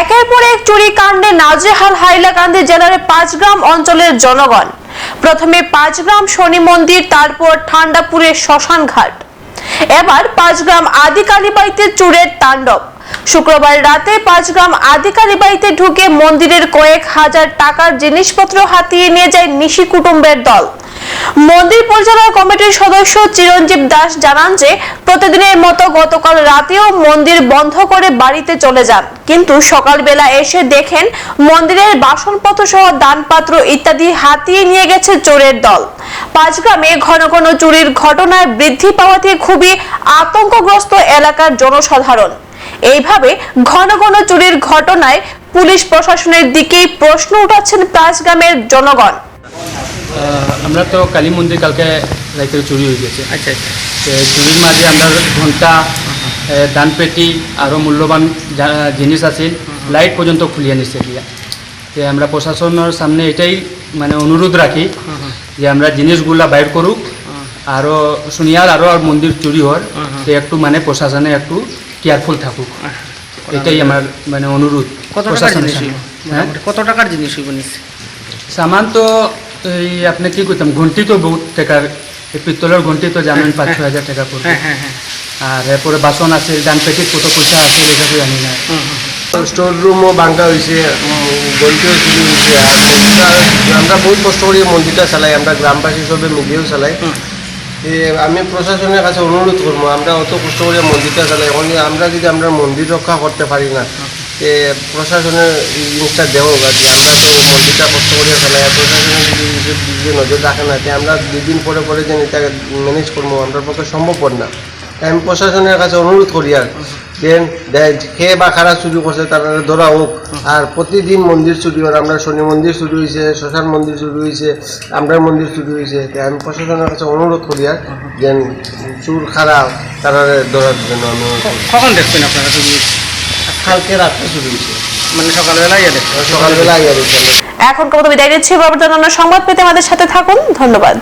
একের পর এক চুরি কাণ্ডে নাজেহাল হাইলাকান্দি জেলার পাঁচগ্রাম অঞ্চলের জনগণ। প্রথমে পাঁচগ্রাম শনি মন্দির, তারপর ঠান্ডাপুরের শ্মশান ঘাট এবার পাঁচগ্রাম আদিকালীবাড়িতে চুরের তাণ্ডব। শুক্রবার রাতে পাঁচগ্রাম আদিকালীবাড়িতে ঢুকে মন্দিরের কয়েক হাজার টাকার জিনিসপত্র হাতিয়ে নিয়ে যায় নিশি কুটুম্বের দল। মন্দির পরিচালনা কমিটির সদস্য চিরঞ্জীব দাস জানান যে, প্রতিদিনের মতো গতকাল রাতেও মন্দির বন্ধ করে বাড়িতে চলে যান। কিন্তু সকালবেলা এসে দেখেন, মন্দিরের বাসনপত্র সহ দানপাত্র ইত্যাদি হাতিয়ে নিয়ে গেছে চোরের দল। পাঁচগ্রামে ঘন ঘন চুরির ঘটনায় বৃদ্ধি পাওয়াতে খুবই আতঙ্কগ্রস্ত এলাকার জনসাধারণ। এইভাবে ঘন ঘন চুরির ঘটনায় পুলিশ প্রশাসনের দিকেই প্রশ্ন উঠাচ্ছেন পাঁচগ্রামের জনগণ। আমরা তো কালী মন্দির কালকে রাইতে চুরি হয়ে গেছে। আচ্ছা আচ্ছা। চুরির মাঝে আমরা ঘণ্টা দানপেটি আরও মূল্যবান যা- জিনিস আছে লাইট পর্যন্ত খুলিয়ে নিচ্ছে দিয়া তো আমরা প্রশাসনের সামনে এটাই মানে অনুরোধ রাখি যে আমরা জিনিসগুলা বাইর করুক। আরও শুনিয়ার আরও আর মন্দির চুরি হওয়ার তো একটু মানে প্রশাসনে একটু কেয়ারফুল থাকুক। এটাই আমার মানে অনুরোধ কত টাকার প্রশাসনের জিনিস। হ্যাঁ? কত টাকার জিনিস সামান তো এই আপনি কি করতাম ঘন্টি তো বহুত টাকার এই পিত্তলের ঘন্টি তো জানেন পাঁচ ছ হাজার টাকা পড়বে। হ্যাঁ হ্যাঁ হ্যাঁ। আর এরপরে বাসন আছে ডান পেটির কত পয়সা আছে এটা তো জানি। না। স্টোর রুমও ভাঙ্গা হয়েছে চুরি হয়েছে আর আমরা বহুত কষ্ট করে মন্দিরটা চালাই আমরা গ্রামবাসী সবে মিলিয়েও চালাই। এ, আমি প্রশাসনের কাছে অনুরোধ করব আমরা অত কষ্ট করে মন্দিরটা চালাই। এখন আমরা যদি আমরা মন্দির রক্ষা করতে পারি না এ, প্রশাসনের জিনিসটা দেও আর আমরা তো মন্দিরটা কষ্ট করে আর প্রশাসনের যদি নজর রাখে না তে আমরা দুদিন পরে পরে যেন এটাকে ম্যানেজ করব আমরা পক্ষে সম্ভবপর না। তাই আমি প্রশাসনের কাছে অনুরোধ করি আর দেন খেয়ে বা খারাপ চুরি করছে তারা ধরা হোক। আর প্রতিদিন মন্দির চুরি হয় আমরা শনি মন্দির চুরি হয়েছে শ্মশান মন্দির চুরি হয়েছে আমরার মন্দির চুরি হয়েছে। তাই আমি প্রশাসনের কাছে অনুরোধ করি আর যেন চুর খারাপ তারা ধরার জন্য অনুরোধ কখন দেখবেন আপনারা? কালকে রাত্রে শুরু হয়েছে। মানে সকালবেলা ইয়ে বিদায় নিচ্ছি পরবর্তী সংবাদ পেতে আমাদের সাথে থাকুন। ধন্যবাদ।